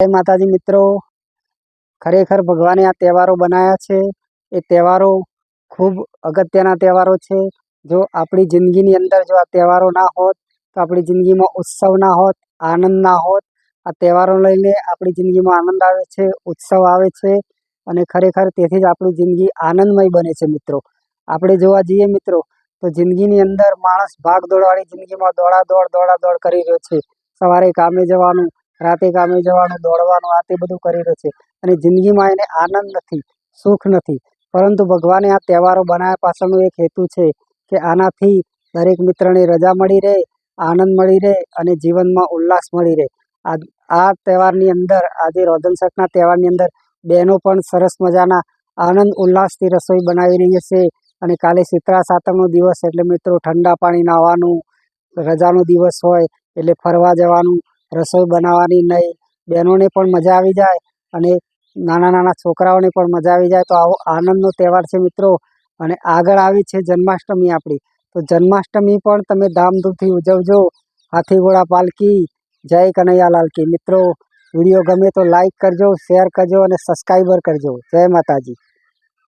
જય માતાજી મિત્રો. ખરેખર ભગવાને આ તહેવારો બનાવ્યા છે. એ તહેવારો ખૂબ અગત્યના તહેવારો છે. જો આપણી જિંદગીની અંદર જો આ તહેવારો ના હોત, તો આપણી જિંદગીમાં ઉત્સવ ના હોત, આનંદ ના હોત. આ તહેવારો લઈને આપણી જિંદગીમાં આનંદ આવે છે, ઉત્સવ આવે છે અને ખરેખર તેથી જ આપણી જિંદગી આનંદમય બને છે મિત્રો. આપણે જોવા જઈએ મિત્રો, તો જિંદગીની અંદર માણસ ભાગ દોડવાળી જિંદગીમાં દોડા દોડ દોડા દોડ કરી રહ્યો છે. સવારે કામે જવાનું રાતે કામે જવાનું, દોડવાનું, આ તે બધું કરી રહ્યો છે. અને જિંદગીમાં એને આનંદ નથી, સુખ નથી. પરંતુ ભગવાને આ તહેવારો બનાવ્યા પાછળનો એક હેતુ છે કે આનાથી દરેક મિત્રને રજા મળી રહે, આનંદ મળી રહે અને જીવનમાં ઉલ્લાસ મળી રહે. આ તહેવારની અંદર, આજે રોધન તહેવારની અંદર બહેનો પણ સરસ મજાના આનંદ, ઉલ્લાસથી રસોઈ બનાવી રહી છે. અને કાલે શીતળા સાતમનો દિવસ, એટલે મિત્રો ઠંડા પાણી નાહવાનું, રજાનો દિવસ હોય, એટલે ફરવા જવાનું રસોઈ બનાવવાની નહીં, બહેનોને પણ મજા આવી જાય અને નાના નાના છોકરાઓને પણ મજા આવી જાય. તો આવો આનંદનો તહેવાર છે મિત્રો. અને આગળ આવી છે જન્માષ્ટમી આપણી. તો જન્માષ્ટમી પણ તમે ધામધૂમથી ઉજવજો. હાથી, ઘોડા પાલકી જય કનૈયાલાલ કી. મિત્રો, વીડિયો ગમે તો લાઈક કરજો શેર કરજો અને સબસ્ક્રાઈબર કરજો. જય માતાજી.